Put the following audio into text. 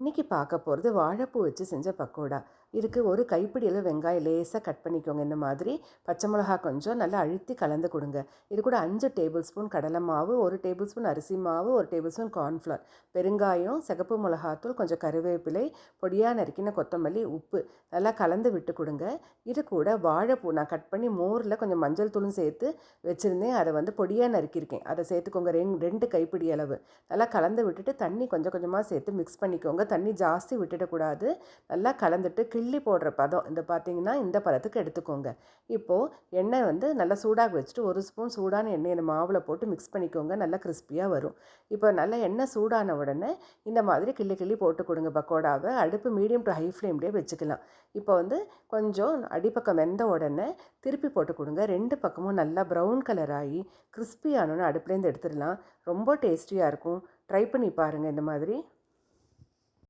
இன்றைக்கி பார்க்க போகிறது வாழைப்பூ வச்சு செஞ்ச பக்கோடா. இதுக்கு ஒரு கைப்பிடி அளவு வெங்காயம் லேசாக கட் பண்ணிக்கோங்க. இந்த மாதிரி பச்சை மிளகா கொஞ்சம் நல்லா அழுத்தி கலந்து கொடுங்க. இது கூட அஞ்சு டேபிள் ஸ்பூன் கடலை மாவு ஒரு டேபிள் ஸ்பூன் அரிசி மாவு ஒரு டேபிள் ஸ்பூன் கார்ன்ஃப்ளவர். பெருங்காயம் சிகப்பு மிளகாத்தூள் கொஞ்சம் கருவேப்பிலை பொடியாக நறுக்கின கொத்தமல்லி உப்பு நல்லா கலந்து விட்டு கொடுங்க. இது கூட வாழைப்பூ நான் கட் பண்ணி மோரில் கொஞ்சம் மஞ்சள் தூளும் சேர்த்து வச்சுருந்தேன். அதை வந்து பொடியாக நறுக்கியிருக்கேன். அதை சேர்த்துக்கோங்க. ரெண்டு ரெண்டு கைப்பிடி அளவு. நல்லா கலந்து விட்டுட்டு தண்ணி கொஞ்சம் கொஞ்சமாக சேர்த்து மிக்ஸ் பண்ணிக்கோங்க. தண்ணி ஜாஸ்தி விட்டுடக்கூடாது. நல்லா கலந்துட்டு கிள்ளி போடுற பதம் இந்த பார்த்தீங்கன்னா இந்த பதத்துக்கு எடுத்துக்கோங்க. இப்போது எண்ணெய் வந்து நல்லா சூடாக வச்சுட்டு ஒரு ஸ்பூன் சூடான எண்ணெய் இந்த மாவில் போட்டு மிக்ஸ் பண்ணிக்கோங்க நல்லா கிறிஸ்பியாக வரும். இப்போ நல்லா எண்ணெய் சூடான உடனே இந்த மாதிரி கிள்ளி கிள்ளி போட்டு கொடுங்க பக்கோடாவை. அடுப்பு மீடியம் டு ஹை ஃப்ளேம்லேயே வச்சுக்கலாம். இப்போ வந்து கொஞ்சம் அடிப்பக்கம் வெந்த உடனே திருப்பி போட்டு கொடுங்க. ரெண்டு பக்கமும் நல்லா ப்ரௌன் கலர் ஆகி கிறிஸ்பியானோன்னு அடுப்புலேருந்து எடுத்துடலாம். ரொம்ப டேஸ்டியாக இருக்கும். ட்ரை பண்ணி பாருங்கள் இந்த மாதிரி.